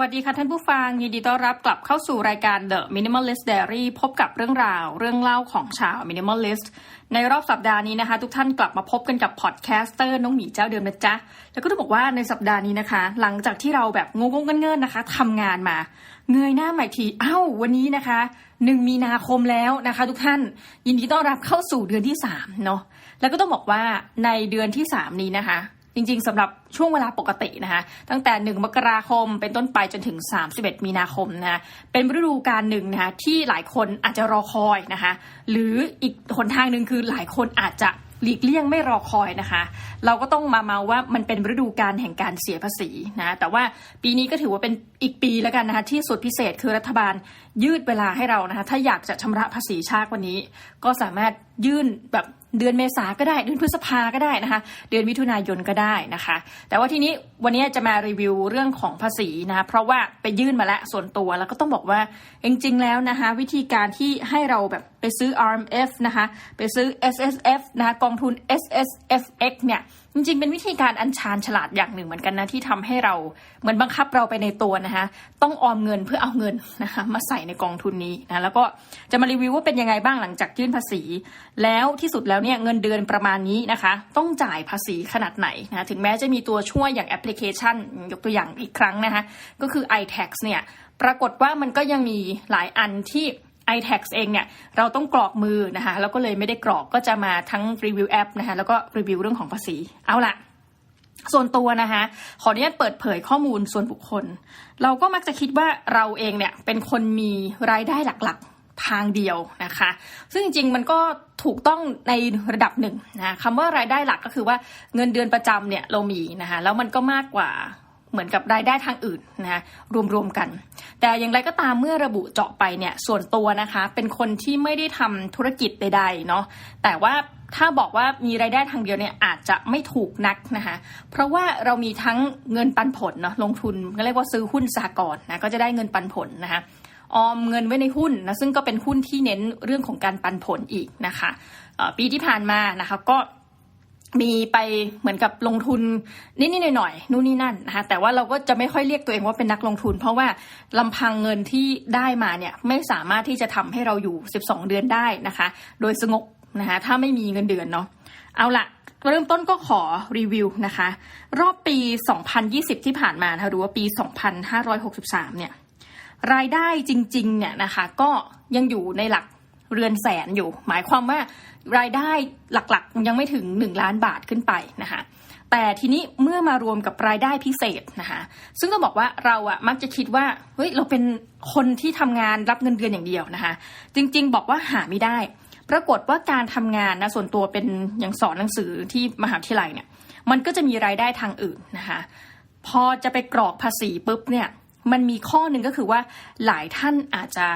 วัสดีค่ะท่านผู้ฟัง ยินดีต้อนรับกลับเข้าสู่รายการ The Minimalist Diary พบกับเรื่องราว เรื่องเล่าของชาว Minimalist ในรอบสัปดาห์นี้นะคะ ทุกท่านกลับมาพบกันกับพอดแคสเตอร์น้องหมีเจ้าเดิมนะจ๊ะ แล้วก็ต้องบอกว่าในสัปดาห์นี้นะคะ หลังจากที่เราแบบงงๆเงินๆนะคะทำงานมาเงยหน้าใหม่ทีอ้าววันนี้นะคะหนึ่งมีนาคมแล้วนะคะ ทุกท่านยินดีต้อนรับเข้าสู่เดือนที่สามเนาะแล้วก็ต้องบอกว่าในเดือนที่สามนี้นะคะ จริงๆสำหรับช่วงเวลาปกตินะคะตั้งแต่ 1 มกราคมเป็นต้นไปจนถึง 31 มีนาคมนะคะเป็นฤดูกาลหนึ่งนะคะที่หลายคนอาจจะรอคอยนะคะหรืออีกหนทางหนึ่งคือหลายคนอาจจะหลีกเลี่ยงไม่รอคอยนะคะ เราก็ต้องมาเมาว่ามันเป็นฤดูกาลแห่งการเสียภาษีนะแต่ว่าปีนี้ก็ถือว่าเป็นอีกปีแล้วกันนะคะที่สุดพิเศษคือรัฐบาลยืดเวลาให้เรานะคะถ้าอยากจะชำระภาษีชาติวันนี้ ก็สามารถยื่นแบบ เดือนเมษาก็ได้ เดือนพฤษภาก็ได้นะคะ เดือนมิถุนายนก็ได้นะคะ แต่ว่าทีนี้วันนี้จะมารีวิวเรื่องของภาษีนะคะเพราะว่าไปยื่นมาแล้วส่วนตัวแล้วก็ต้องบอกว่าจริงๆแล้วนะคะ วิธีการที่ให้เราแบบไปซื้อ RMF นะคะไปซื้อ SSF นะคะกองทุน SSFX เนี่ย จริงๆ เป็นวิธีการอัญชานฉลาดอย่างหนึ่งเหมือนกันนะที่ทำให้เราเหมือนบังคับเราไปในตัวนะคะต้องออมเงินเพื่อเอาเงินนะคะมาใส่ในกองทุนนี้นะแล้วก็จะมารีวิวว่าเป็นยังไงบ้างหลังจากยื่นภาษี แล้วที่สุดแล้วเนี่ยเงินเดือนประมาณนี้นะคะ ต้องจ่ายภาษีขนาดไหนนะถึงแม้จะมีตัวช่วยอย่างแอปพลิเคชันยกตัวอย่างอีกครั้งนะคะก็คือ iTax เนี่ยปรากฏว่ามันก็ยังมีหลายอันที่ iTax เองเนี่ยเราต้องกรอกมือนะคะแล้วก็เลยไม่ได้กรอกก็จะมาทั้งรีวิวแอปนะคะแล้วก็รีวิวเรื่องของภาษี เอาละส่วนตัวนะคะขออนุญาตเปิดเผยข้อมูลส่วนบุคคล เราก็มักจะคิดว่าเราเองเนี่ยเป็นคนมีรายได้หลักๆทางเดียวนะคะ ซึ่งจริงๆ มันก็ถูกต้องในระดับหนึ่งนะคำว่ารายได้หลักก็คือว่าเงินเดือนประจำเนี่ยเรามีนะคะแล้วมันก็มากกว่า เหมือนกับรายได้ทางอื่นนะคะรวมๆกัน แต่อย่างไรก็ตามเมื่อระบุเจาะไปเนี่ยส่วนตัวนะคะเป็นคนที่ไม่ได้ทำธุรกิจใดๆเนาะแต่ว่าถ้าบอกว่ามีรายได้ทางเดียวเนี่ยอาจจะไม่ถูกนักนะคะ เพราะว่าเรามีทั้งเงินปันผลเนาะลงทุนก็เรียกว่าซื้อหุ้นสากลนะก็จะได้เงินปันผลนะคะออมเงินไว้ในหุ้นนะซึ่งก็เป็นหุ้นที่เน้นเรื่องของการปันผลอีกนะคะปีที่ผ่านมานะคะก็ มีไปเหมือนกับลงทุนนิดๆหน่อยๆนู่นนี่นั่นนะคะแต่ว่าเราก็จะไม่ค่อยเรียกตัวเองว่าเป็นนักลงทุน เพราะว่าลำพังเงินที่ได้มาเนี่ยไม่สามารถที่จะทำให้เราอยู่ 12 เดือนได้นะคะ โดยสงบนะคะถ้าไม่มีเงินเดือนเนาะเอาละเริ่มต้นก็ขอรีวิวนะคะ รอบปี 2020 ที่ผ่านมานะคะหรือว่าปี 2563 เนี่ยรายได้จริงๆเนี่ยนะคะก็ยังอยู่ในหลัก เรือนแสนอยู่ หมายความว่ารายได้หลักๆ ยังไม่ถึง 1 ล้านบาทขึ้นไปนะคะแต่ทีนี้เมื่อมารวมกับรายได้พิเศษนะคะซึ่งต้องบอกว่าเราอะมักจะคิดว่าเฮ้ยเราเป็นคนที่ทำงานรับเงินเดือนอย่างเดียวนะคะ จริงๆ บอกว่าหาไม่ได้ ปรากฏว่าการทำงานนะส่วนตัวเป็นอย่างสอนหนังสือที่มหาวิทยาลัยเนี่ยมันก็จะมีรายได้ทางอื่นนะคะพอจะไปกรอกภาษีปุ๊บเนี่ยมันมีข้อหนึ่งก็คือว่าหลายท่านอาจจะ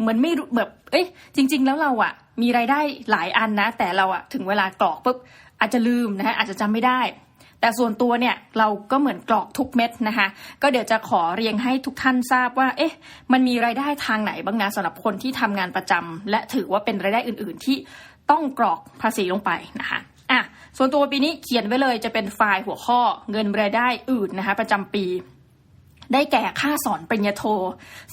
เหมือนไม่รู้แบบ เอ้ยจริง ๆ แล้วเราอะมีรายได้หลายอันนะ แต่เราอะถึงเวลากรอกปุ๊บอาจจะลืมนะคะอาจจะจำไม่ได้ แต่ส่วนตัวเนี่ยเราก็เหมือนกรอกทุกเม็ดนะคะ ก็เดี๋ยวจะขอเรียงให้ทุกท่านทราบว่า เอ๊ะ มันมีรายได้ทางไหนบ้างนะสำหรับคนที่ทำงานประจำและถือว่าเป็นรายได้อื่น ๆ ที่ต้องกรอกภาษีลงไปนะคะอะส่วนตัวปีนี้เขียนไว้เลยจะเป็นไฟล์หัวข้อเงินรายได้อื่นนะคะ ประจำปี ได้แก่ค่าสอนปริญญาโท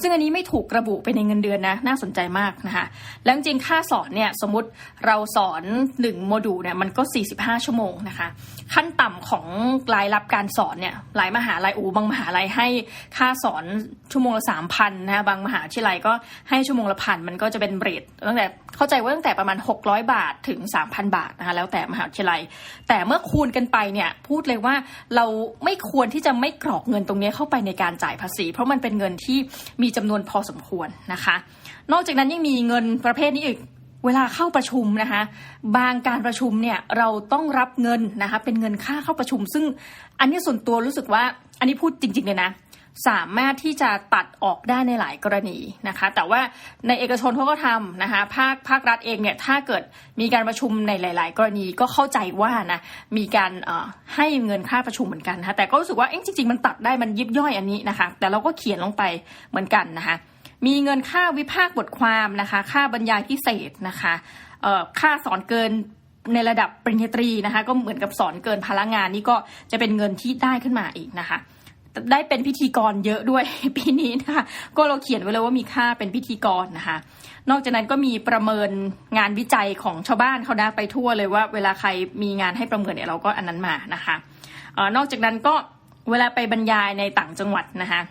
ซึ่งอันนี้ไม่ถูกระบุไปในเงินเดือนนะน่าสนใจมากนะคะแล้วจริงค่าสอนเนี่ยสมมติเราสอน 1 โมดูลเนี่ยมันก็ 45 ชั่วโมงนะคะ ขั้นต่ำของรายรับการสอนเนี่ยหลายมหาลัยอูบางมหาลัยให้ค่าสอนชั่วโมงละสามพันนะบางมหาวิทยาลัยก็ให้ชั่วโมงละพันมันก็จะเป็นเรทตั้งแต่เข้าใจว่าตั้งแต่ประมาณ 600 บาทถึง 3,000 บาทนะคะแล้วแต่มหาวิทยาลัย แต่เมื่อคูณกันไปเนี่ยพูดเลยว่าเราไม่ควรที่จะไม่กรอกเงินตรงนี้เข้าไปในการจ่ายภาษี เพราะมันเป็นเงินที่มีจำนวนพอสมควรนะคะ นอกจากนั้นยังมีเงินประเภทนี้อีก เวลาเข้าประชุมนะคะ บางการประชุมเนี่ยเราต้องรับเงินนะคะ เป็นเงินค่าเข้าประชุม ซึ่งอันนี้ส่วนตัวรู้สึกว่าอันนี้พูดจริงๆเลยนะสามารถที่จะตัดออกได้ในหลายกรณีนะคะ แต่ว่าในเอกชนเขาก็ทำนะคะภาคภาครัฐเองเนี่ยถ้าเกิดมีการประชุมในหลาย ๆ กรณีก็เข้าใจว่านะมีการให้เงินค่าประชุมเหมือนกันนะคะแต่ก็รู้สึกว่าเอ๊ะจริง ๆ มันตัดได้มันยิบย่อยอันนี้นะคะ แต่เราก็เขียนลงไปเหมือนกันนะคะ มีเงินค่าวิพากษ์บทความนะคะ ค่าบรรยายพิเศษนะคะค่าสอนเกินในระดับปริญญาตรีนะคะ ก็เหมือนกับสอนเกินพลังงานนี่ก็จะเป็นเงินที่ได้ขึ้นมาอีกนะคะ ได้เป็นพิธีกรเยอะด้วยปีนี้นะคะ ก็เราเขียนไว้เลยว่ามีค่าเป็นพิธีกรนะคะ นอกจากนั้นก็มีประเมินงานวิจัยของชาวบ้านเขานะไปทั่วเลยว่า เวลาใครมีงานให้ประเมินเนี่ยเราก็อันนั้นมานะคะเออนอกจากนั้นก็เวลาไปบรรยายในต่างจังหวัดนะคะ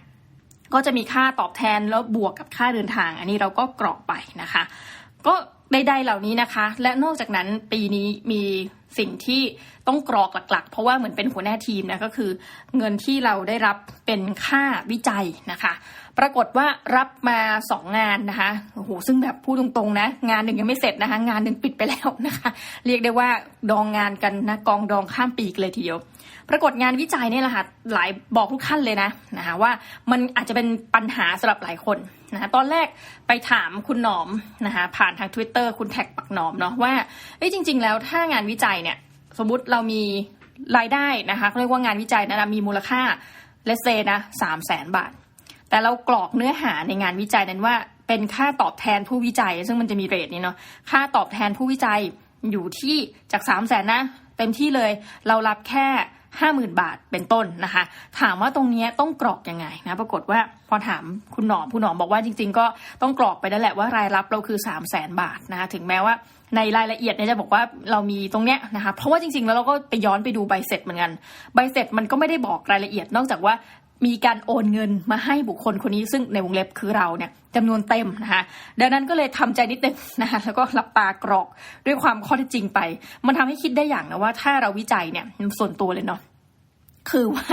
ก็จะมีค่าตอบแทนแล้วบวกกับค่าเดินทาง อันนี้เราก็กรอกไปนะคะ ก็ใดๆเหล่านี้นะคะ และนอกจากนั้นปีนี้มีสิ่งที่ต้องกรอกหลักๆ เพราะว่าเหมือนเป็นหัวหน้าทีมนะก็คือ เงินที่เราได้รับเป็นค่าวิจัยนะคะ ปรากฏว่ารับมาสองงานนะคะโอ้โหซึ่งแบบพูดตรงๆนะ งานหนึ่งยังไม่เสร็จนะคะ งานหนึ่งปิดไปแล้วนะคะ เรียกได้ว่าดองงานกันนะกองดองข้ามปีกเลยทีเดียว ปรากฏงานวิจัยเนี่ยแหละค่ะหลายบอกทุกท่านเลยนะนะคะว่ามันอาจจะเป็นปัญหาสำหรับหลายคนนะคะตอนแรกไปถามคุณหนอมนะคะผ่านทาง Twitter คุณแท็กปักหนอมเนาะว่าเอ้จริง ๆ แล้วถ้างานวิจัยเนี่ยสมมุติเรามีรายได้นะคะเขาเรียกว่างานวิจัยนะมีมูลค่าเลเซนะสามแสนบาท แต่เรากรอกเนื้อหาในงานวิจัยนั้นว่าเป็นค่าตอบแทนผู้วิจัย ซึ่งมันจะมีเรทนี้เนาะค่าตอบแทนผู้วิจัยอยู่ที่จากสามแสนนะเต็มที่เลยเรารับแค่ ห้าหมื่นบาทเป็นต้นนะคะ ถามว่าตรงนี้ต้องกรอกยังไงนะปรากฏว่าพอถามคุณหนอมคุณหนอมบอกว่าจริง ๆ ก็ต้องกรอกไปนั่นแหละว่ารายรับเราคือ 3 0 0แสนบาทนะคะถึงแม้ว่าในรายละเอียดเนี่ยจะบอกว่าเรามีตรงเนี้ยนะคะเพราะว่าจริงๆ แล้วเราก็ไปย้อนไปดูใบเสร็จเหมือนกัน ใบเสร็จมันก็ไม่ได้บอกรายละเอียดนอกจากว่า มีการโอนเงินมาให้บุคคลคนนี้ซึ่งในวงเล็บคือเราเนี่ยจำนวนเต็มนะคะดังนั้นก็เลยทำใจนิดนึงนะคะแล้วก็หลับตากรอกด้วยความข้อเท็จจริงไป มันทำให้คิดได้อย่างนะว่าถ้าเราวิจัยเนี่ยส่วนตัวเลยเนาะคือว่า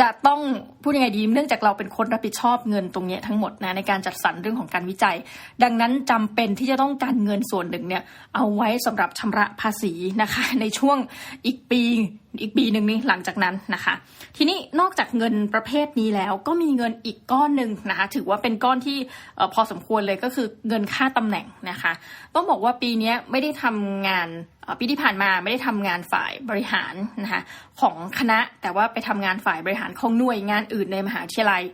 จะต้องพูดยังไงดีเนื่องจากเราเป็นคนรับผิดชอบเงินตรงนี้ทั้งหมดนะในการจัดสรรเรื่องของการวิจัย ดังนั้นจำเป็นที่จะต้องการเงินส่วนหนึ่งเนี่ยเอาไว้สำหรับชำระภาษีนะคะ ในช่วงอีกปี อีกปีหนึ่งนี้หลังจากนั้นนะคะ ทีนี้นอกจากเงินประเภทนี้แล้วก็มีเงินอีกก้อนหนึ่งนะคะ ถือว่าเป็นก้อนที่พอสมควรเลยก็คือเงินค่าตำแหน่งนะคะ ต้องบอกว่าปีนี้ไม่ได้ทำงานปีที่ผ่านมาไม่ได้ทำงานฝ่ายบริหารนะคะของคณะแต่ว่าไปทำงานฝ่ายบริหารของหน่วยงานอื่นในมหาวิทยาลัย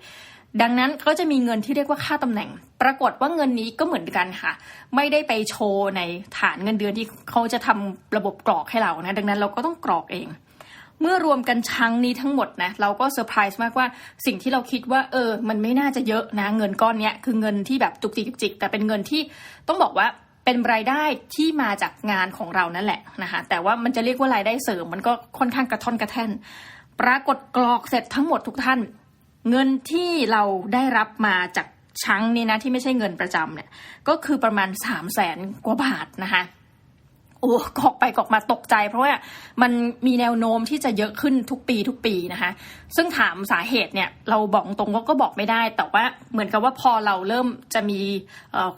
ดังนั้นก็จะมีเงินที่เรียกว่าค่าตำแหน่ง ปรากฏว่าเงินนี้ก็เหมือนกันค่ะ ไม่ได้ไปโชว์ในฐานเงินเดือนที่เขาจะทำระบบกรอกให้เรานะ ดังนั้นเราก็ต้องกรอกเอง เมื่อรวมกันชั้งนี้ทั้งหมดนะเราก็เซอร์ไพรส์มากว่าสิ่งที่เราคิดว่าเออ มันไม่น่าจะเยอะนะเงินก้อนนี้คือเงินที่แบบจุกจิกจุกจิก แต่เป็นเงินที่ต้องบอกว่าเป็นรายได้ที่มาจากงานของเรานั่นแหละนะคะแต่ว่ามันจะเรียกว่ารายได้เสริมมันก็ค่อนข้างกระท่อนกระแท่น ปรากฏกรอกเสร็จทั้งหมดทุกท่าน เงินที่เราได้รับมาจากชั้งนี่นะที่ไม่ใช่เงินประจำเนี่ยก็คือประมาณสามแสนกว่าบาทนะคะ โอ้กอกไปกอกมาตกใจ เพราะว่ามันมีแนวโน้มที่จะเยอะขึ้นทุกปีทุกปีนะคะ ซึ่งถามสาเหตุเนี่ยเราบอกตรงก็บอกไม่ได้ แต่ว่าเหมือนกับว่าพอเราเริ่มจะมี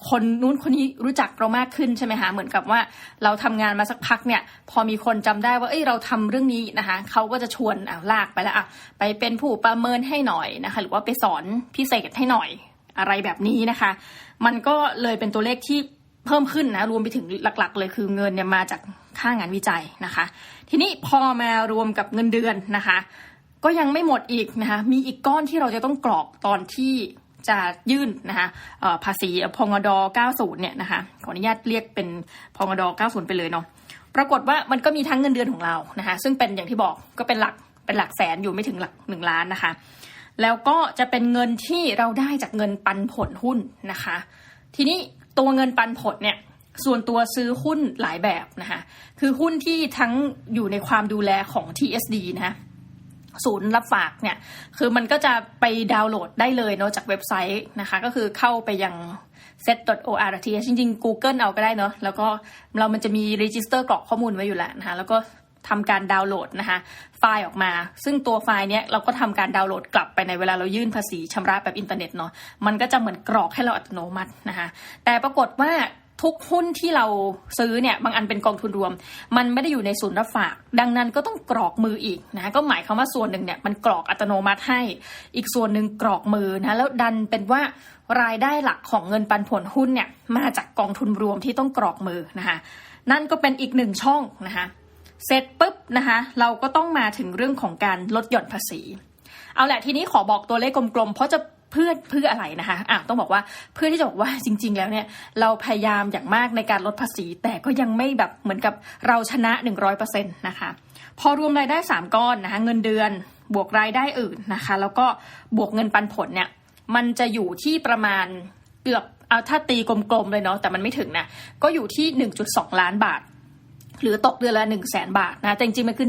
คนนู้นคนนี้รู้จักเรามากขึ้นใช่ไหมคะเหมือนกับว่าเราทำงานมาสักพักเนี่ย พอมีคนจำได้ว่าเอ้ยเราทำเรื่องนี้นะคะเขาก็จะชวนอ่าลากไปแล้วอะไปเป็นผู้ประเมินให้หน่อยนะคะ หรือว่าไปสอนพิเศษให้หน่อยอะไรแบบนี้นะคะ มันก็เลยเป็นตัวเลขที่ เพิ่มขึ้นนะรวมไปถึงหลักๆ เลยคือเงินเนี่ยมาจากค่างานวิจัยนะคะ ทีนี้พอมารวมกับเงินเดือนนะคะ ก็ยังไม่หมดอีกนะคะมีอีกก้อนที่เราจะต้องกรอกตอนที่จะยื่นนะคะภาษีพงด90 เนี่ยนะคะขออนุญาตเรียกเป็นพงด90 ไปเลยเนาะปรากฏว่ามันก็มีทั้งเงินเดือนของเรานะคะซึ่งเป็นอย่างที่บอกก็เป็นหลักเป็นหลักแสนอยู่ไม่ถึงหลักหนึ่งล้านนะคะ แล้วก็จะเป็นเงินที่เราได้จากเงินปันผลหุ้นนะคะ ทีนี้ ตัวเงินปันผลเนี่ยส่วนตัวซื้อหุ้นหลายแบบนะคะคือหุ้นที่ทั้งอยู่ในความดูแลของ TSD นะศูนย์รับฝากเนี่ย คือมันก็จะไปดาวน์โหลดได้เลยเนาะจากเว็บไซต์นะคะ ก็คือเข้าไปยัง set.ort จริงๆ Google เอาก็ได้เนาะแล้วก็เรามันจะมี register กรอกข้อมูลไว้อยู่แล้วนะคะแล้วก็ ทำการดาวน์โหลดนะคะไฟล์ออกมา ซึ่งตัวไฟล์เนี้ยเราก็ทำการดาวน์โหลดกลับไปในเวลาเรายื่นภาษีชำระแบบอินเทอร์เน็ตเนาะมันก็จะเหมือนกรอกให้เราอัตโนมัตินะคะแต่ปรากฏว่าทุกหุ้นที่เราซื้อเนี่ยบางอันเป็นกองทุนรวม มันไม่ได้อยู่ในศูนย์รับฝาก ดังนั้นก็ต้องกรอกมืออีกนะก็หมายความว่าส่วนหนึ่งเนี่ยมันกรอกอัตโนมัติให้ อีกส่วนหนึ่งกรอกมือนะแล้วดันเป็นว่ารายได้หลักของเงินปันผลหุ้นเนี่ยมาจากกองทุนรวมที่ต้องกรอกมือนะคะนั่นก็เป็นอีกหนึ่งช่องนะคะ เสร็จปุ๊บนะคะเราก็ต้องมาถึงเรื่องของการลดหย่อนภาษี เอาแหละทีนี้ขอบอกตัวเลขกลมๆ เพราะจะเพื่อเพื่ออะไรนะคะอะต้องบอกว่าเพื่อที่จะบอกว่าจริง ๆ แล้วเนี่ยเราพยายามอย่างมากในการลดภาษี แต่ก็ยังไม่แบบเหมือนกับเราชนะ 100%นะคะพอรวมรายได้ 3 ก้อนนะคะเงินเดือนบวกรายได้อื่นนะคะ แล้วก็บวกเงินปันผลเนี่ยมันจะอยู่ที่ประมาณเกือบเอาถ้าตีกลมๆเลยเนาะแต่มันไม่ถึงนะก็อยู่ที่ 1.2 ล้านบาท หรือตกเดือนละ1 0 0 0 0แสนบาทนะแต่จริงๆ มันคือ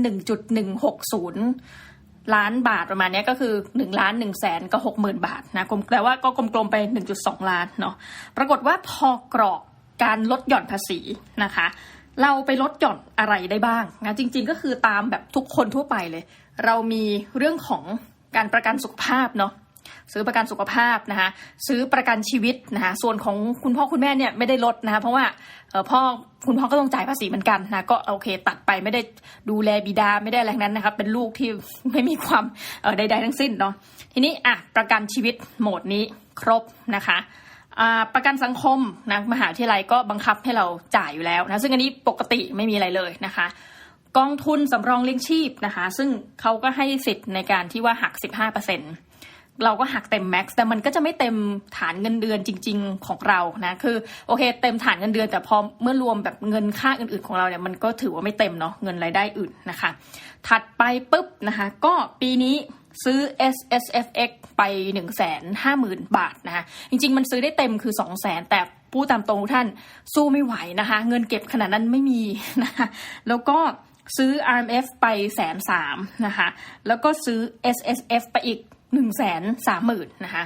1.160 ล้านบาทประมาณนี้ก็คือ 1 ล้าน1แสนก็60,000 บาทนะกลมแต่ว่าก็กลมๆไป 1.2 ล้านเนาะปรากฏว่าพอกรอกการลดหย่อนภาษีนะคะ เราไปลดหย่อนอะไรได้บ้างนะจริงๆก็คือตามแบบทุกคนทั่วไปเลย เรามีเรื่องของการประกันสุขภาพเนาะ ซื้อประกันสุขภาพนะคะซื้อประกันชีวิตนะคะส่วนของคุณพ่อคุณแม่เนี่ยไม่ได้ลดนะคะเพราะว่าพ่อคุณพ่อก็ต้องจ่ายภาษีเหมือนกันนะก็โอเค ตัดไปไม่ได้ดูแลบิดาไม่ได้อะไรนั้นนะคะเป็นลูกที่ไม่มีความใด ๆ ทั้งสิ้นเนาะทีนี้อะประกันชีวิตโหมดนี้ครบนะคะประกันสังคมนะมหาวิทยาลัยก็บังคับให้เราจ่ายอยู่แล้วนะซึ่งอันนี้ปกติไม่มีอะไรเลยนะคะ กองทุนสำรองเลี้ยงชีพนะคะ ซึ่งเขาก็ให้สิทธิ์ในการที่ว่าหัก 15%เเราก็หักเต็มแม็กซ์แต่มันก็จะไม่เต็มฐานเงินเดือนจริง ๆ ของเรานะคือโอเค เต็มฐานเงินเดือน แต่พอเมื่อรวมแบบเงินค่าอื่นๆของเราเนี่ยมันก็ถือว่าไม่เต็มเนาะเงินรายได้อื่นนะคะ ถัดไปปุ๊บนะคะก็ปีนี้ซื้อ S S F X ไป 1 5 0 0 0 0 บาทนะคะจริง ๆ มันซื้อได้เต็มคือ 2 0 0 0 0 0แต่พูดตามตรงทุกท่านสู้ไม่ไหวนะคะ เงินเก็บขนาดนั้นไม่มีนะคะแล้วก็ซื้อ RMF ไปแสนสามนะคะ แล้วก็ซื้อ S S F ไปอีก หนึ่งแสนสามหมื่นนะคะ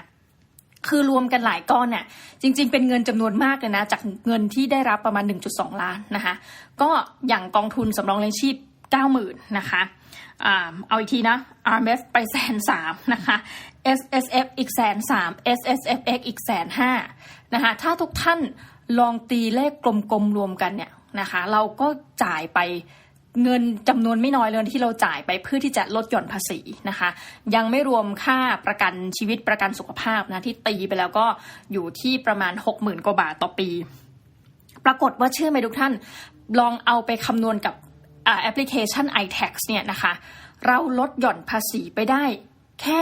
คือรวมกันหลายก้อนเนี่ยจริง ๆ เป็นเงินจำนวนมากเลยนะ จากเงินที่ได้รับประมาณ 1.2 ล้านนะคะ ก็อย่างกองทุนสำรองเลี้ยงชีพ 90,000นะคะอ่าเอาอีกทีนะ RMF ไปแสนสามนะคะ SSF อีกแสนสาม SSFX อีกแสนห้านะคะถ้าทุกท่านลองตีเลขกลมๆรวมกันเนี่ยนะคะ เราก็จ่ายไป เงินจำนวนไม่น้อยเลยที่เราจ่ายไปเพื่อที่จะลดหย่อนภาษีนะคะ ยังไม่รวมค่าประกันชีวิตประกันสุขภาพนะที่ตีไปแล้วก็อยู่ที่ประมาณ 60,000กว่าบาทต่อปี ปรากฏว่าเชื่อไหมทุกท่าน ลองเอาไปคำนวณกับแอปพลิเคชัน iTax เนี่ยนะคะ เราลดหย่อนภาษีไปได้แค่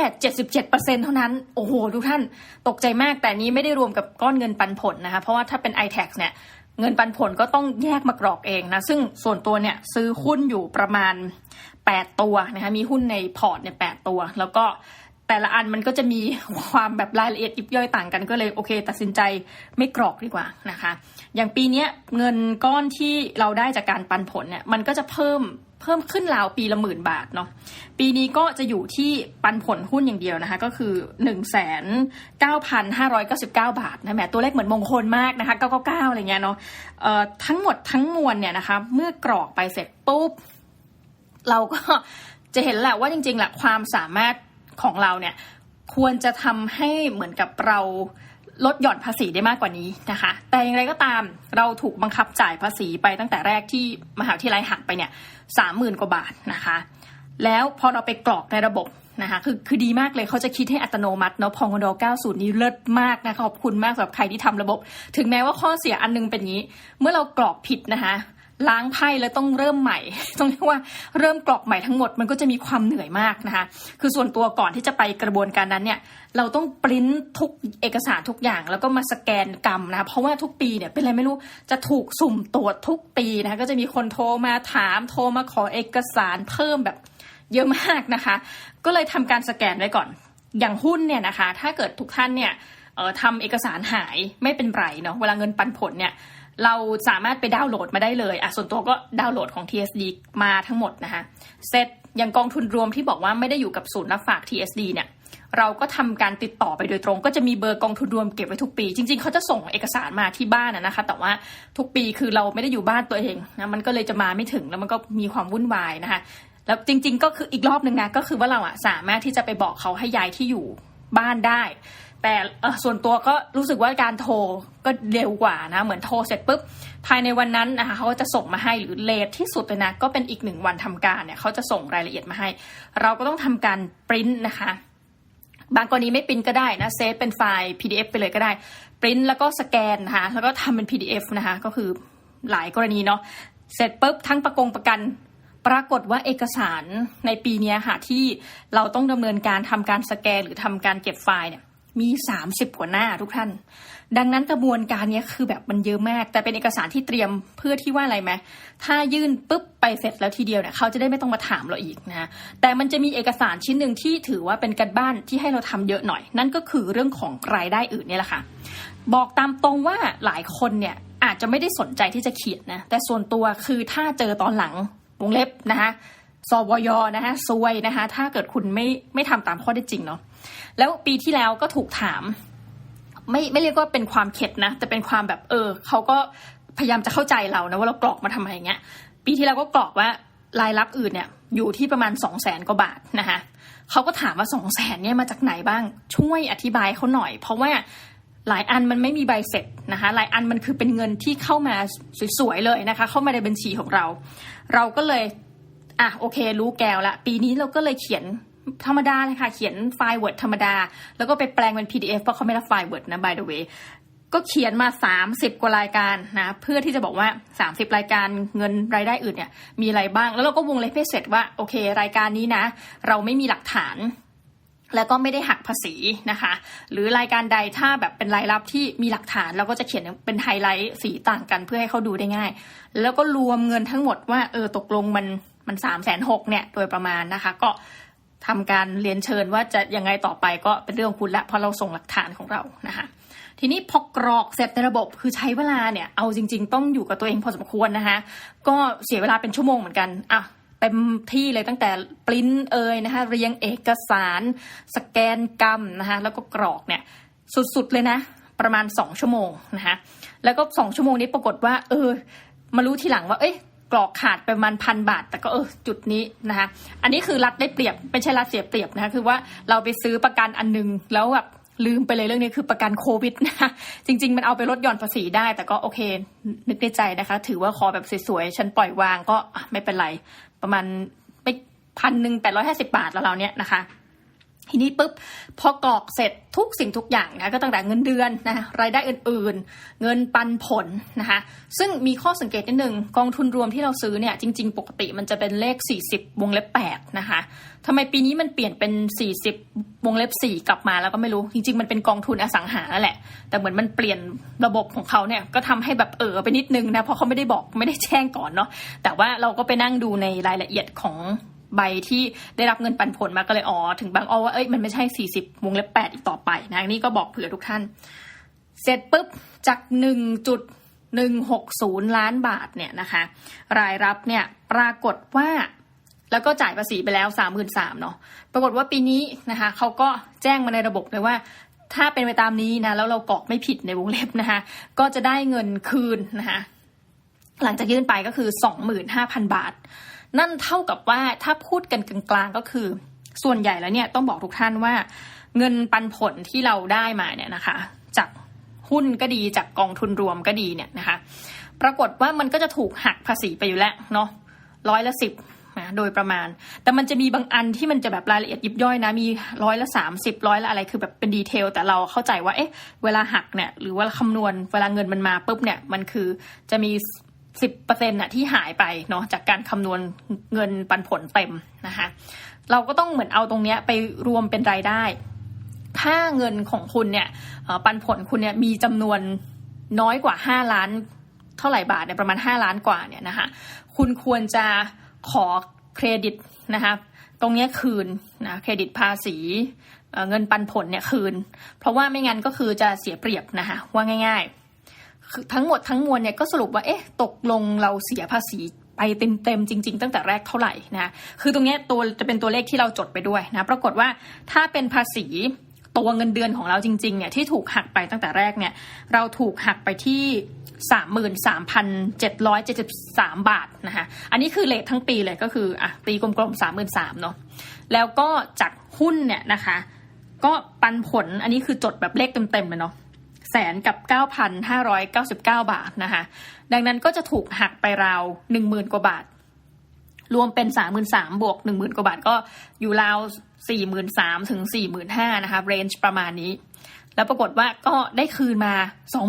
77%เท่านั้น โอ้โห ทุกท่าน ตกใจมาก แต่นี้ไม่ได้รวมกับก้อนเงินปันผลนะคะ เพราะว่าถ้าเป็น iTax เนี่ย เงินปันผลก็ต้องแยกมากรอกเองนะ ซึ่งส่วนตัวเนี่ยซื้อหุ้นอยู่ประมาณ 8 ตัวนะคะมีหุ้นในพอร์ตเนี่ยแตัว แล้วก็แต่ละอันมันก็จะมีความแบบรายละเอียดยิบย่อยต่างกันก็เลยโอเค ตัดสินใจไม่กรอกดีกว่านะคะ อย่างปีนี้เงินก้อนที่เราได้จากการปันผลเนี่ยมันก็จะเพิ่ม เพิ่มขึ้นราวปีละหมื่นบาทเนาะปีนี้ก็จะอยู่ที่ปันผลหุ้นอย่างเดียวนะคะ ก็คือ1นึ่งแสนเก้าพันห้าร้อยเก้าสิบเก้าบาทนะแหมตัวเลขเหมือนมงคลมากนะคะเก้าเก้าเก้าอะไรเงี้ยเนาะทั้งหมดทั้งมวลเนี่ยนะคะ เมื่อกรอกไปเสร็จปุ๊บ เราก็จะเห็นแหละว่าจริงๆแหละความสามารถของเราเนี่ยควรจะทำให้เหมือนกับเรา ลดหย่อนภาษีได้มากกว่านี้นะคะ แต่อย่างไรก็ตามเราถูกบังคับจ่ายภาษีไปตั้งแต่แรกที่มหาวิทยาลัยหักไปเนี่ยสามหมื่นกว่าบาทนะคะ แล้วพอเราไปกรอกในระบบนะคะคือคือดีมากเลยเขาจะคิดให้อัตโนมัติเนาะพองด90 นี้เลิศมากนะคะขอบคุณมากสำหรับใครที่ทำระบบ ถึงแม้ว่าข้อเสียอันนึงเป็นนี้ เมื่อเรากรอกผิดนะคะ ล้างไพ่แล้วต้องเริ่มใหม่ ต้องเรียกว่าเริ่มกรอกใหม่ทั้งหมดมันก็จะมีความเหนื่อยมากนะคะ คือส่วนตัวก่อนที่จะไปกระบวนการนั้นเนี่ยเราต้องปริ้นทุกเอกสารทุกอย่าง แล้วก็มาสแกนกรรมนะคะเพราะว่าทุกปีเนี่ยเป็นอะไรไม่รู้จะถูกสุ่มตรวจทุกปีนะคะก็จะมีคนโทรมาถามโทรมาขอเอกสารเพิ่มแบบเยอะมากนะคะ ก็เลยทำการสแกนไว้ก่อน อย่างหุ้นเนี่ยนะคะ ถ้าเกิดทุกท่านเนี่ยทำเอกสารหายไม่เป็นไรเนาะเวลาเงินปันผลเนี่ย เราสามารถไปดาวน์โหลดมาได้เลยอะส่วนตัวก็ดาวน์โหลดของ TSD มาทั้งหมดนะคะเซตอย่างกองทุนรวมที่บอกว่าไม่ได้อยู่กับศูนย์รับฝาก TSD เนี่ยเราก็ทำการติดต่อไปโดยตรง ก็จะมีเบอร์กองทุนรวมเก็บไว้ทุกปี จริง ๆเขาจะส่งเอกสารมาที่บ้านนะคะ แต่ว่าทุกปีคือเราไม่ได้อยู่บ้านตัวเองนะมันก็เลยจะมาไม่ถึงแล้วมันก็มีความวุ่นวายนะคะแล้วจริง ๆ ก็คืออีกรอบหนึ่งนะก็คือว่าเราอะสามารถที่จะไปบอกเขาให้ย้ายที่อยู่บ้านได้ แต่ส่วนตัวก็รู้สึกว่าการโทรก็เร็วกว่านะ เหมือนโทรเสร็จปุ๊บภายในวันนั้นนะคะเขาก็จะส่งมาให้หรือเลทที่สุดเลยนะก็เป็นอีกหนึ่งวันทำการเนี่ยเขาจะส่งรายละเอียดมาให้ เราก็ต้องทำการปริ้นนะคะ บางกรณีไม่ปริ้นก็ได้นะเซฟเป็นไฟล์ PDF ไปเลยก็ได้ปริ้นแล้วก็สแกนนะคะแล้วก็ทำเป็น PDF นะคะก็คือหลายกรณีเนาะเสร็จปุ๊บทั้งประกงประกันปรากฏว่าเอกสารในปีนี้ค่ะที่เราต้องดำเนินการทำการสแกนหรือทำการเก็บไฟล์เนี่ย มี 30 กว่าหน้าทุกท่าน ดังนั้นกระบวนการนี้คือแบบมันเยอะมาก แต่เป็นเอกสารที่เตรียมเพื่อที่ว่าอะไรไหมถ้ายื่นปุ๊บไปเสร็จแล้วทีเดียวเนี่ยเขาจะได้ไม่ต้องมาถามเราอีกนะแต่มันจะมีเอกสารชิ้นหนึ่งที่ถือว่าเป็นการบ้านที่ให้เราทำเยอะหน่อย นั่นก็คือเรื่องของรายได้อื่นเนี่ยแหละค่ะ บอกตามตรงว่าหลายคนเนี่ยอาจจะไม่ได้สนใจที่จะเขียนนะแต่ส่วนตัวคือถ้าเจอตอนหลังวงเล็บนะคะสวยนะคะซวยนะคะถ้าเกิดคุณไม่ไม่ทำตามข้อได้จริงเนาะ แล้วปีที่แล้วก็ถูกถาม ไม่ไม่เรียกว่าเป็นความเข็ดนะ แต่เป็นความแบบเออเขาก็พยายามจะเข้าใจเรานะว่าเรากรอกมาทำไมอย่างเงี้ยปีที่แล้วก็กรอกว่ารายรับอื่นเนี่ยอยู่ที่ประมาณสองแสนกว่าบาทนะคะเขาก็ถามว่าสองแสนเนี่ยมาจากไหนบ้างช่วยอธิบายเขาหน่อย เพราะว่าหลายอันมันไม่มีใบเสร็จนะคะหลายอันมันคือเป็นเงินที่เข้ามาสวยๆเลยนะคะ เข้ามาในบัญชีของเรา เราก็เลยอะโอเค รู้แกวละ ปีนี้เราก็เลยเขียน ธรรมดาเลยค่ะ เขียนไฟล์ Word ธรรมดา แล้วก็ไปแปลงเป็น PDF เพราะเขาไม่รับไฟล์ Word นะ by the way ก็เขียนมา 30 กว่ารายการนะเพื่อที่จะบอกว่า 30 รายการเงินรายได้อื่นเนี่ยมีอะไรบ้าง แล้วเราก็วงเล็บให้เสร็จว่าโอเค รายการนี้นะ เราไม่มีหลักฐาน แล้วก็ไม่ได้หักภาษีนะคะ หรือรายการใดถ้าแบบเป็นรายรับที่มีหลักฐานเราก็จะเขียนเป็นไฮไลท์สีต่างกันเพื่อให้เขาดูได้ง่าย แล้วก็รวมเงินทั้งหมดว่าเออตกลงมันมันสามแสนหกเนี่ยโดยประมาณนะคะ ก็ ทำการเรียนเชิญว่าจะยังไงต่อไปก็เป็นเรื่องคุณละเพราะเราส่งหลักฐานของเรานะคะทีนี้พอกรอกเสร็จในระบบคือใช้เวลาเนี่ยเอาจริง ๆ ต้องอยู่กับตัวเองพอสมควรนะคะก็เสียเวลาเป็นชั่วโมงเหมือนกันอะเต็มที่เลยตั้งแต่ปริ้นเอยนะคะเรียงเอกสาร สแกนกรรมนะคะแล้วก็กรอกเนี่ยสุดๆเลยนะ ประมาณ 2 ชั่วโมงนะคะแล้วก็ 2 ชั่วโมงนี้ปรากฏว่า เออ มารู้ทีหลังว่า เอ้ย รอกขาดไปประมาณพันบาท แต่ก็เออจุดนี้นะคะอันนี้คือรัฐได้เปรียบไม่ใช่รัฐเสียเปรียบนะคะคือว่าเราไปซื้อประกันอันนึงแล้วแบบลืมไปเลยเรื่องนี้คือประกันโควิดนะคะจริง ๆ มันเอาไปลดหย่อนภาษีได้ แต่ก็โอเค นึกในใจนะคะ ถือว่าขอแบบสวยๆ ฉันปล่อยวางก็ไม่เป็นไร ประมาณไม่พันหนึ่งแปดร้อยห้าสิบาทแล้วเราเนี่ยนะคะ ทีนี้ปุ๊บพอกรอกเสร็จทุกสิ่งทุกอย่างนะก็ตั้งแต่เงินเดือนนะรายได้อื่นๆ เงินปันผลนะคะซึ่งมีข้อสังเกตนิดนึงกองทุนรวมที่เราซื้อเนี่ยจริง ๆ ปกติมันจะเป็นเลข 40 วงเล็บ8นะคะทำไมปีนี้มันเปลี่ยนเป็น 40 วงเล็บ 4 กลับมาแล้วก็ไม่รู้ จริง ๆ มันเป็นกองทุนอสังหาแหละ แต่เหมือนมันเปลี่ยนระบบของเขาเนี่ยก็ทำให้แบบเออไปนิดนึงนะเพราะเขาไม่ได้บอกไม่ได้แจ้งก่อนเนาะแต่ว่าเราก็ไปนั่งดูในรายละเอียดของ ใบที่ได้รับเงินปันผลมาก็เลยอ๋อถึงบางอ้อว่าเอ้ยมันไม่ใช่ 40วงเล็บ8อีกต่อไปนะนี่ก็บอกเผื่อทุกท่าน เสร็จปุ๊บจาก 1.160 ล้านบาทเนี่ยนะคะ รายรับเนี่ยปรากฏว่าแล้วก็จ่ายภาษีไปแล้ว33,000เนาะปรากฏว่าปีนี้นะคะเขาก็แจ้งมาในระบบเลยว่าถ้าเป็นไปตามนี้นะแล้วเรากรอกไม่ผิดในวงเล็บนะคะก็จะได้เงินคืนนะคะหลังจากยื่นไปก็คือ 25,000 บาท นั่นเท่ากับว่าถ้าพูดกันกลางๆก็คือ ส่วนใหญ่แล้วเนี่ยต้องบอกทุกท่านว่า เงินปันผลที่เราได้มาเนี่ยนะคะ จากหุ้นก็ดีจากกองทุนรวมก็ดีเนี่ยนะคะ ปรากฏว่ามันก็จะถูกหักภาษีไปอยู่แล้วเนาะร้อยละสิบนะโดยประมาณ แต่มันจะมีบางอันที่มันจะแบบรายละเอียดยิบย่อยนะ มีร้อยละสามสิบร้อยละอะไรคือแบบเป็นดีเทล แต่เราเข้าใจว่า เอ๊ะ เวลาหักเนี่ย หรือว่าคำนวณเวลาเงินมันมาปุ๊บเนี่ย มันคือจะมี สิบเปอร์เซ็นต์น่ะที่หายไปเนาะจากการคำนวณเงินปันผลเต็มนะคะเราก็ต้องเหมือนเอาตรงเนี้ยไปรวมเป็นรายได้ ถ้าเงินของคุณเนี่ยปันผลคุณเนี่ยมีจำนวนน้อยกว่าห้าล้าน เท่าไหร่บาทเนี่ยประมาณห้าล้านกว่าเนี่ยนะคะคุณควรจะขอเครดิตนะคะตรงนี้คืนนะเครดิตภาษีเงินปันผลเนี่ยคืน เพราะว่าไม่งั้นก็คือจะเสียเปรียบนะคะว่าง่าย ๆ ทั้งหมดทั้งมวลเนี่ยก็สรุปว่าเอ๊ะตกลงเราเสียภาษีไปเต็มๆจริง ๆ ตั้งแต่แรกเท่าไหร่นะคือตรงนี้ตัวจะเป็นตัวเลขที่เราจดไปด้วยนะปรากฏว่าถ้าเป็นภาษีตัวเงินเดือนของเราจริงๆเนี่ยที่ถูกหักไปตั้งแต่แรกเนี่ยเราถูกหักไปที่33,773 บาทนะคะอันนี้คือเลททั้งปีเลยก็คืออะตีกลมๆ33,000เนาะแล้วก็จากหุ้นเนี่ยนะคะ ก็ปันผลอันนี้คือจดแบบเลขเต็มๆเลยเนาะ แสนกับ 9,599 บาทนะคะ ดังนั้นก็จะถูกหักไปราว 10,000 กว่าบาท รวมเป็น33,000บวก 10,000 กว่าบาทก็อยู่ราว 43,000ถึง45,000นะคะเรนจ์ประมาณนี้ แล้วปรากฏว่าก็ได้คืนมา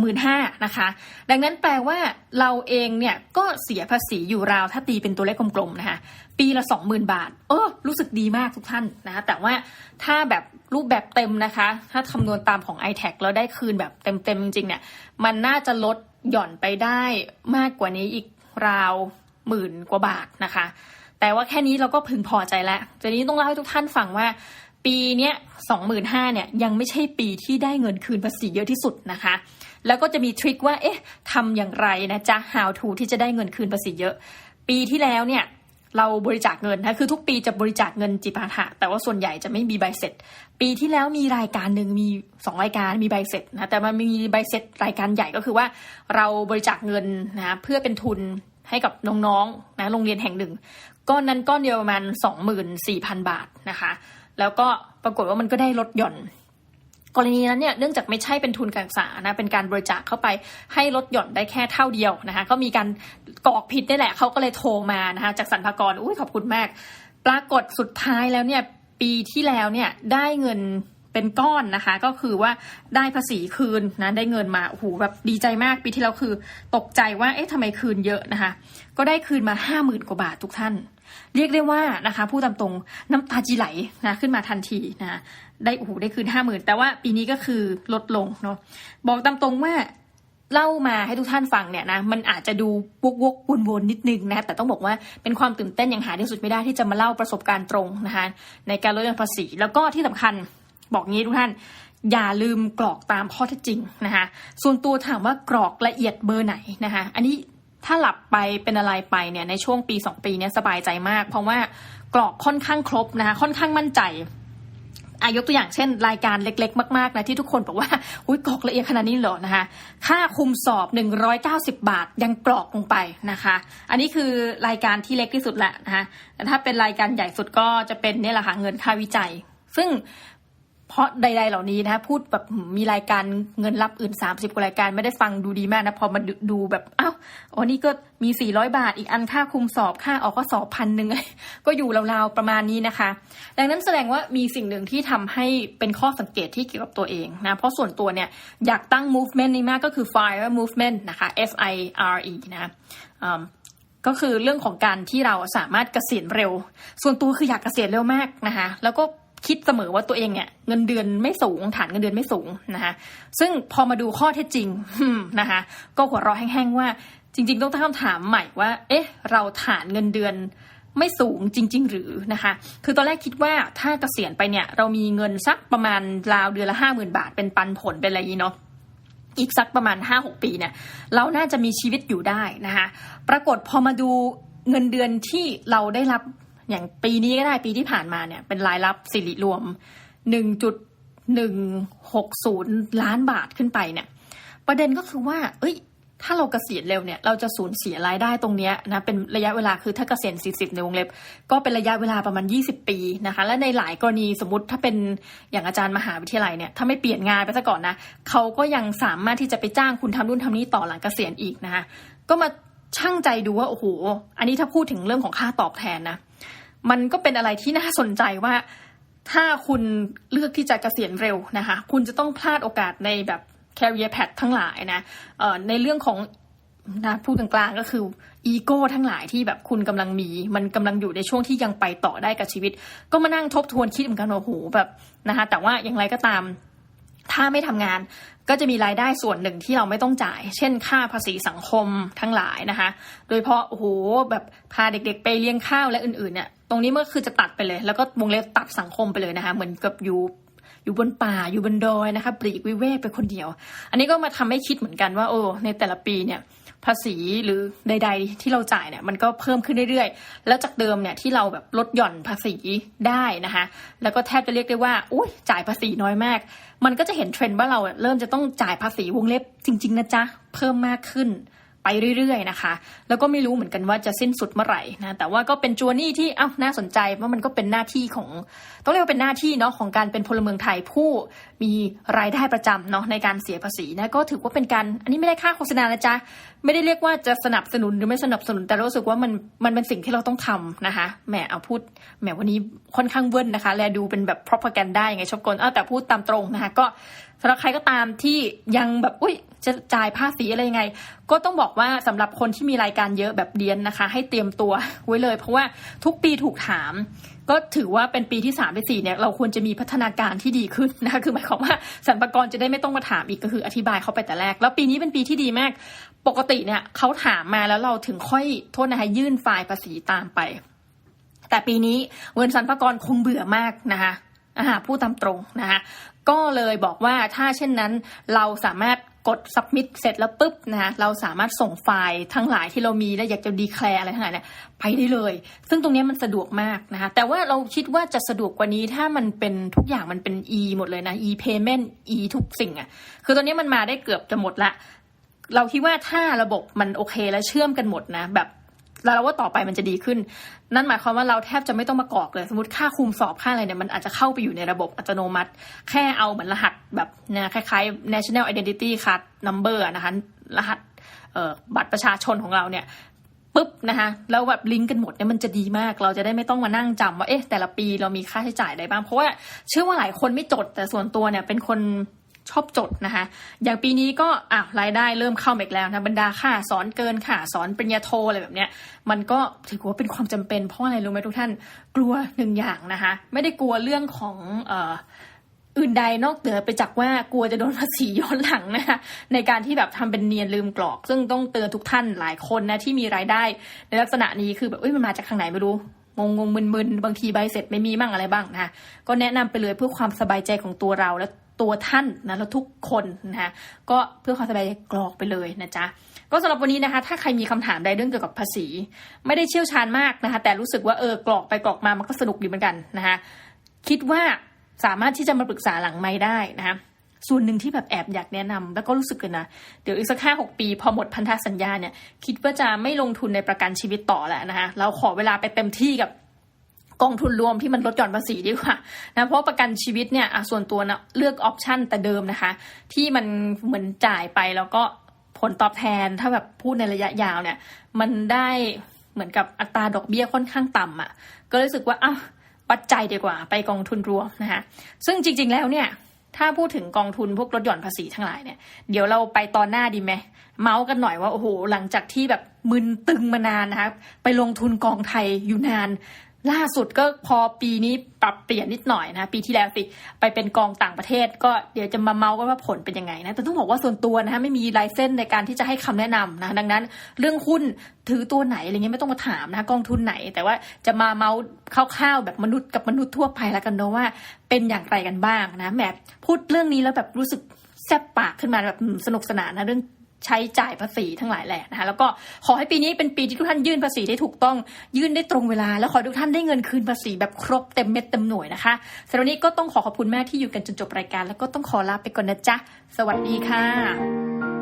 25,000นะคะ ดังนั้นแปลว่าเราเองเนี่ยก็เสียภาษีอยู่ราวถ้าตีเป็นตัวเลขกลมๆนะคะ ปีละ 20,000 บาท เออรู้สึกดีมากทุกท่านนะคะแต่ว่าถ้าแบบ รูปแบบเต็มนะคะ ถ้าคำนวณตามของ i t a c แล้วได้คืนแบบเต็มๆจริงๆเนี่ย มันน่าจะลดหย่อนไปได้มากกว่านี้อีกราวหมื่นกว่าบาทนะคะ แต่ว่าแค่นี้เราก็พึงพอใจแล้วทีนี้ต้องเล่าให้ทุกท่านฟังว่า ปีเนี้ยสองหมื่นห้าเนี่ยยังไม่ใช่ปีที่ได้เงินคืนภาษีเยอะที่สุดนะคะ แล้วก็จะมีทริคว่า เอ๊ะทำอย่างไรนะจ๊ะ how to ที่จะได้เงินคืนภาษีเยอะ ปีที่แล้วเนี่ย เราบริจาคเงินนะคือทุกปีจะบริจาคเงินจิปาถะแต่ว่าส่วนใหญ่จะไม่มีใบเสร็จ ปีที่แล้วมีรายการหนึ่งมีสองรายการมีใบเสร็จนะแต่มันมีใบเสร็จรายการใหญ่ก็คือว่า เราบริจาคเงินนะเพื่อเป็นทุนให้กับน้องๆนะโรงเรียนแห่งหนึ่งก้อนนั้นก้อนเดียวประมาณสองหมื่นสี่พันบาทนะคะ แล้วก็ปรากฏว่ามันก็ได้ลดหย่อน กรณีนั้นเนี่ยเนื่องจากไม่ใช่เป็นทุนการศึกษานะเป็นการบริจาคเข้าไปให้ลดหย่อนได้แค่เท่าเดียวนะคะก็มีการกรอกผิดนี่แหละเขาก็เลยโทรมานะคะจากสรรพากรอุ้ยขอบคุณมาก ปรากฏสุดท้ายแล้วเนี่ยปีที่แล้วเนี่ยได้เงินเป็นก้อนนะคะ ก็คือว่าได้ภาษีคืนนะได้เงินมาโอ้โหแบบดีใจมากปีที่แล้วคือ ตกใจว่าเอ๊ะทำไมคืนเยอะนะคะ ก็ได้คืนมาห้าหมื่นกว่าบาททุกท่าน เรียกได้ว่านะคะพูดตามตรงน้ำตาจีไหลนะขึ้นมาทันทีนะได้โอ้โหได้คืนห้าหมื่นแต่ว่าปีนี้ก็คือลดลงเนาะบอกตามตรงว่าเล่ามาให้ทุกท่านฟังเนี่ยนะมันอาจจะดูวกวกวนวนนิดนึงนะแต่ต้องบอกว่าเป็นความตื่นเต้นอย่างหาที่สุดไม่ได้ที่จะมาเล่าประสบการณ์ตรงนะคะในการลดหย่อนภาษี แล้วก็ที่สำคัญบอกงี้ทุกท่านอย่าลืมกรอกตามข้อเท็จจริงนะคะส่วนตัวถามว่ากรอกละเอียดเบอร์ไหนนะคะอันนี้ ถ้าหลับไปเป็นอะไรไปเนี่ยในช่วงปี 2 ปีเนี่ยสบายใจมาก เพราะว่ากรอกค่อนข้างครบนะคะค่อนข้างมั่นใจอายกตัวอย่างเช่น รายการเล็ก ๆ มากๆนะที่ทุกคนบอกว่าอุ้ยกรอกละเอียดขนาดนี้เหรอนะคะ ค่าคุมสอบ 190 บาทยังกรอกลงไปนะคะ อันนี้คือรายการที่เล็กที่สุดแหละนะคะแต่ถ้าเป็นรายการใหญ่สุดก็จะเป็นเนี่ยแหละค่ะเงินค่าวิจัย ซึ่ง เพราะใด ๆ เหล่านี้นะคะพูดแบบมีรายการเงินรับอื่น 30กว่ารายการไม่ได้ฟังดูดีมากนะพอมาดูดูแบบอ้าวอ๋อนี่ก็มี 400 บาท อีกอันค่าคุมสอบค่าออกก็สอบพันหนึ่งก็อยู่ราวๆประมาณนี้นะคะ ดังนั้นแสดงว่ามีสิ่งหนึ่งที่ทำให้เป็นข้อสังเกตที่เกี่ยวกับตัวเองนะเพราะส่วนตัวเนี่ยอยากตั้ง movement นี้มากก็คือ fire movement นะคะ F I R E นะก็คือเรื่องของการที่เราสามารถเกษียณเร็ว ส่วนตัวคืออยากเกษียณเร็วมากนะคะ แล้วก็ คิดเสมอว่าตัวเองเนี่ยเงินเดือนไม่สูงฐานเงินเดือนไม่สูงนะคะซึ่งพอมาดูข้อเท็จจริงนะคะก็หัวเราะแห้งๆว่าจริง ๆ ต้องตั้งคำถามใหม่ว่า เอ๊ะ เราฐานเงินเดือนไม่สูงจริง ๆ หรือนะคะ คือตอนแรกคิดว่าถ้าเกษียณไปเนี่ย เรามีเงินสักประมาณราวเดือนละห้าหมื่นบาทเป็นปันผลเป็นอะไรนี้เนาะอีกสักประมาณ 5-6 ปีเนี่ยเราน่าจะมีชีวิตอยู่ได้นะคะ ปรากฏพอมาดูเงินเดือนที่เราได้รับ อย่างปีนี้ก็ได้ปีที่ผ่านมาเนี่ย เป็นรายรับสิริรวม 1.160 ล้านบาทขึ้นไปเนี่ย ประเด็นก็คือว่า เอ้ย ถ้าเราเกษียณเร็วเนี่ย เราจะสูญเสียรายได้ตรงเนี้ยนะ เป็นระยะเวลาคือถ้าเกษียณ 40 ในวงเล็บ ก็เป็นระยะเวลาประมาณ 20 ปีนะคะ และในหลายกรณีสมมติถ้าเป็นอย่างอาจารย์มหาวิทยาลัยเนี่ย ถ้าไม่เปลี่ยนงานไปซะก่อนนะเขาก็ยังสามารถที่จะไปจ้างคุณทำนู่นทำนี่ต่อหลังเกษียณอีกนะคะ ก็มาชั่งใจดูว่าโอ้โห อันนี้ถ้าพูดถึงเรื่องของค่าตอบแทนนะ มันก็เป็นอะไรที่น่าสนใจว่า ถ้าคุณเลือกที่จะเกษียณเร็วนะคะ คุณจะต้องพลาดโอกาสในแบบ career path ทั้งหลายนะในเรื่องของนะพูดกลางๆก็คืออีโก้ทั้งหลายที่แบบคุณกำลังมี มันกำลังอยู่ในช่วงที่ยังไปต่อได้กับชีวิต ก็มานั่งทบทวนคิดเหมือนกันว่าโอ้โหแบบนะคะแต่ว่าอย่างไรก็ตาม ถ้าไม่ทำงานก็จะมีรายได้ส่วนหนึ่งที่เราไม่ต้องจ่าย เช่น ค่าภาษีสังคมทั้งหลายนะคะ โดยเพราะโอ้โหแบบพาเด็กๆ ไปเลี้ยงข้าวและอื่นๆเนี่ย ตรงนี้มันคือจะตัดไปเลย แล้วก็วงเล็บตัดสังคมไปเลยนะคะ เหมือนกับอยู่อยู่บนป่าอยู่บนดอยนะคะปลีกวิเวกไปคนเดียว อันนี้ก็มาทำให้คิดเหมือนกันว่าโอ้ในแต่ละปีเนี่ย ภาษีหรือใด ๆ ที่เราจ่ายเนี่ยมันก็เพิ่มขึ้นเรื่อยๆ แล้วจากเดิมเนี่ยที่เราแบบลดหย่อนภาษีได้นะคะ แล้วก็แทบจะเรียกได้ว่าอุ้ยจ่ายภาษีน้อยมาก มันก็จะเห็นเทรนด์ว่าเราเริ่มจะต้องจ่ายภาษีวงเล็บจริง ๆนะจ๊ะเพิ่มมากขึ้นไปเรื่อยๆนะคะ แล้วก็ไม่รู้เหมือนกันว่าจะสิ้นสุดเมื่อไหร่นะ แต่ว่าก็เป็นจัวนี่ที่อ้าวน่าสนใจว่ามันก็เป็นหน้าที่ของ ต้องเรียกว่าเป็นหน้าที่เนาะของการเป็นพลเมืองไทยผู้มีรายได้ประจำเนาะในการเสียภาษีนะ ก็ถือว่าเป็นการ อันนี้ไม่ได้ค่าโฆษณานะจ๊ะไม่ได้เรียกว่าจะสนับสนุนหรือไม่สนับสนุนแต่รู้สึกว่ามันมันเป็นสิ่งที่เราต้องทำนะคะแหมเอาพูดแหมวันนี้ค่อนข้างเวิ้นนะคะ แลดูเป็นแบบ propaganda ยังไงชอบกลเออแต่พูดตามตรงนะคะก็สำหรับใครก็ตามที่ยังแบบอุ้ยจะจ่ายภาษีอะไรยังไง ก็ต้องบอกว่าสำหรับคนที่มีรายการเยอะแบบเดียนนะคะ ให้เตรียมตัวไว้เลย เพราะว่าทุกปีถูกถาม ก็ถือว่าเป็นปีที่3ามไปสี่เนี่ยเราควรจะมีพัฒนาการที่ดีขึ้นนะคะคือหมายความว่าสรรพากรจะได้ไม่ต้องมาถามอีกก็คืออธิบายเขาไปแต่แรก แล้วปีนี้เป็นปีที่ดีมาก ปกติเนี่ยเขาถามมาแล้วเราถึงค่อยโทษนะคะยื่นไฟล์ภาษีตามไป แต่ปีนี้เงินสรรพากรคงเบื่อมากนะคะอ่าพูดตามตรงนะคะก็เลยบอกว่าถ้าเช่นนั้นเราสามารถกด submit เสร็จแล้วปุ๊บนะคะเราสามารถส่งไฟล์ทั้งหลายที่เรามีและอยากจะ declare อะไรทั้งหลายเนี่ยไปได้เลย ซึ่งตรงนี้มันสะดวกมากนะคะแต่ว่าเราคิดว่าจะสะดวกกว่านี้ถ้ามันเป็นทุกอย่างมันเป็น e หมดเลยนะ e payment e ทุกสิ่งอะ่ะคือตอนนี้มันมาได้เกือบจะหมดละ เราคิดว่าถ้าระบบมันโอเคและเชื่อมกันหมดนะ แบบแล้วเราว่าต่อไปมันจะดีขึ้น นั่นหมายความว่าเราแทบจะไม่ต้องมากรอกเลย สมมติค่าคุมสอบค่าอะไรเนี่ยมันอาจจะเข้าไปอยู่ในระบบอัตโนมัติ แค่เอาเหมือนรหัสแบบนะคล้ายๆ national identity card number นะคะรหัสบัตรประชาชนของเราเนี่ยปุ๊บนะคะแล้วแบบลิงก์กันหมดเนี่ยมันจะดีมาก เราจะได้ไม่ต้องมานั่งจำว่าเอ๊ะแต่ละปีเรามีค่าใช้จ่ายอะไรบ้าง เพราะว่าเชื่อว่าหลายคนไม่จดแต่ส่วนตัวเนี่ยเป็นคน ชอบจดนะคะ อย่างปีนี้ก็อะรายได้เริ่มเข้ามาอีกแล้วนะบรรดาค่าสอนเกินค่ะสอนปริญญาโทอะไรแบบเนี้ย มันก็ถือว่าเป็นความจำเป็นเพราะอะไรรู้ไหมทุกท่านกลัวหนึ่งอย่างนะคะ ไม่ได้กลัวเรื่องของเอ่ออื่นใดนอกเหนือไปจากว่ากลัวจะโดนภาษีย้อนหลังนะคะในการที่แบบทำเป็นเนียนลืมกรอก ซึ่งต้องเตือนทุกท่านหลายคนนะที่มีรายได้ ในลักษณะนี้คือแบบเอ้ยมันมาจากทางไหนไม่รู้งงงๆมึนๆบางทีใบเสร็จไม่มีมั่งอะไรบ้างนะคะก็แนะนำไปเลยเพื่อความสบายใจของตัวเราและ ตัวท่านนะแล้วทุกคนนะคะก็เพื่อความสบายใจกรอกไปเลยนะจ๊ะก็สำหรับวันนี้นะคะ ถ้าใครมีคำถามใดเรื่องเกี่ยวกับภาษี ไม่ได้เชี่ยวชาญมากนะคะ แต่รู้สึกว่าเออกรอกไปกรอกมามันก็สนุกดีเหมือนกันนะคะคิดว่าสามารถที่จะมาปรึกษาหลังไม่ได้นะคะส่วนหนึ่งที่แบบแอบอยากแนะนำแล้วก็รู้สึกกันนะ เดี๋ยวอีกสักห้าหกปี พอหมดพันธสัญญาเนี่ย คิดว่าจะไม่ลงทุนในประกันชีวิตต่อแล้วนะคะเราขอเวลาไปเต็มที่กับ กองทุนรวมที่มันลดหย่อนภาษีดีกว่านะเพราะประกันชีวิตเนี่ยส่วนตัวนะเลือกออปชันแต่เดิมนะคะ ที่มันเหมือนจ่ายไปแล้วก็ผลตอบแทนถ้าแบบพูดในระยะยาวเนี่ย มันได้เหมือนกับอัตราดอกเบี้ยค่อนข้างต่ำอะ ก็รู้สึกว่าอ้าวปัจจัยดีกว่า ไปกองทุนรวมนะคะซึ่งจริง ๆ แล้วเนี่ย ถ้าพูดถึงกองทุนพวกลดหย่อนภาษีทั้งหลายเนี่ยเดี๋ยวเราไปตอนหน้าดีไหมเมาส์กันหน่อยว่าโอ้โหหลังจากที่แบบมึนตึงมานานนะคะไปลงทุนกองไทยอยู่นาน ล่าสุดก็พอปีนี้ปรับเปลี่ยนนิดหน่อยนะ ปีที่แล้วสิไปเป็นกองต่างประเทศ ก็เดี๋ยวจะมาเมาส์กันว่าผลเป็นยังไงนะแต่ต้องบอกว่าส่วนตัวนะคะไม่มีลเซนส์ในการที่จะให้คำแนะนำนะดังนั้น เรื่องหุ้นถือตัวไหนอะไรเงี้ยไม่ต้องมาถามนะกองทุนไหน แต่ว่าจะมาเมาส์คร่าวๆแบบมนุษย์กับมนุษย์ทั่วไปแล้วกันเนาะว่าเป็นอย่างไรกันบ้างนะแหมพูดเรื่องนี้แล้วแบบรู้สึกแซ่บปากขึ้นมาแบบสนุกสนานนะเรื่อง ใช้จ่ายภาษีทั้งหลายแหละนะคะแล้วก็ขอให้ปีนี้เป็นปีที่ทุกท่านยื่นภาษีได้ถูกต้องยื่นได้ตรงเวลา แล้วขอทุกท่านได้เงินคืนภาษีแบบครบเต็มเม็ดเต็มหน่วยนะคะสำหรับนนี้ก็ต้องขอขอบคุณแม่ที่อยู่กันจนจบรายการ แล้วก็ต้องขอลาไปก่อนนะจ๊ะ สวัสดีค่ะ